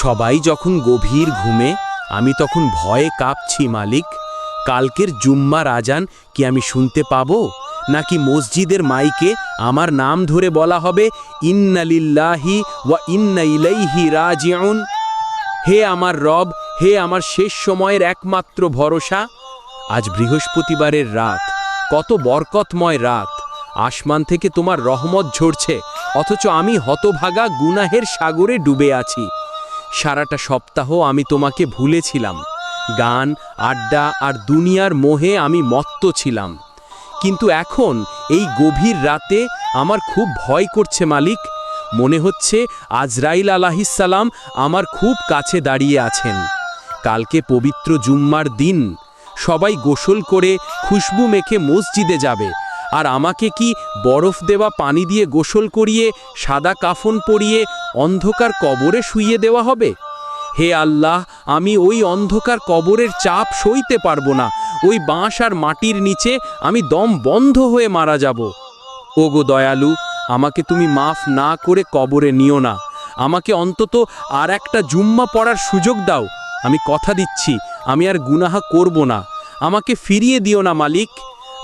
সবাই যখন গভীর ঘুমে, আমি তখন ভয়ে কাঁপছি, মালিক। কালকের জুম্মার আজান কি আমি শুনতে পাবো? নাকি মসজিদের মাইকে আমার নাম ধরে বলা হবে ইন্নালিল্লাহি ওয়া ইন্না ইলাইহি রাজিউন হে আমার রব, হে আমার শেষ সময়ের একমাত্র ভরসা। আজ বৃহস্পতিবারের রাত, কত বরকতময় রাত। আসমান থেকে তোমার রহমত ঝরছে, অথচ আমি হতভাগা গুনাহের সাগরে ডুবে আছি। সারাটা সপ্তাহ আমি তোমাকে ভুলেছিলাম। গান, আড্ডা আর দুনিয়ার মোহে আমি মত্ত ছিলাম। কিন্তু এখন এই গভীর রাতে আমার খুব ভয় করছে মালিক। মনে হচ্ছে আজরাইল আলাহিসাল্লাম আমার খুব কাছে দাঁড়িয়ে আছেন। কালকে পবিত্র জুম্মার দিন। সবাই গোসল করে খুশবু মেখে মসজিদে যাবে। আর আমাকে কি বরফ দেওয়া পানি দিয়ে গোসল করিয়ে, সাদা কাফন পরিয়ে অন্ধকার কবরে শুইয়ে দেওয়া হবে? হে আল্লাহ, আমি ওই অন্ধকার কবরের চাপ সইতে পারব না। ওই বাঁশ আর মাটির নিচে আমি দম বন্ধ হয়ে মারা যাব। ওগো দয়ালু, আমাকে তুমি মাফ না করে কবরে নিও না। আমাকে অন্তত আর একটা জুম্মা পড়ার সুযোগ দাও। আমি কথা দিচ্ছি, আমি আর গুনাহা করব না। আমাকে ফিরিয়ে দিও না, মালিক।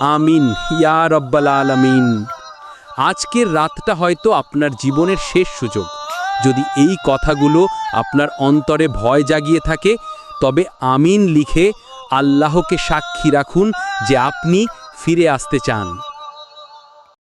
আমিন, ইয়া রব্বাল আলামিন। আজকের রাতটা হয়তো আপনার জীবনের শেষ সুযোগ। যদি এই কথাগুলো আপনার অন্তরে ভয় জাগিয়ে থাকে, তবে আমিন লিখে আল্লাহকে সাক্ষী রাখুন যে আপনি ফিরে আসতে চান।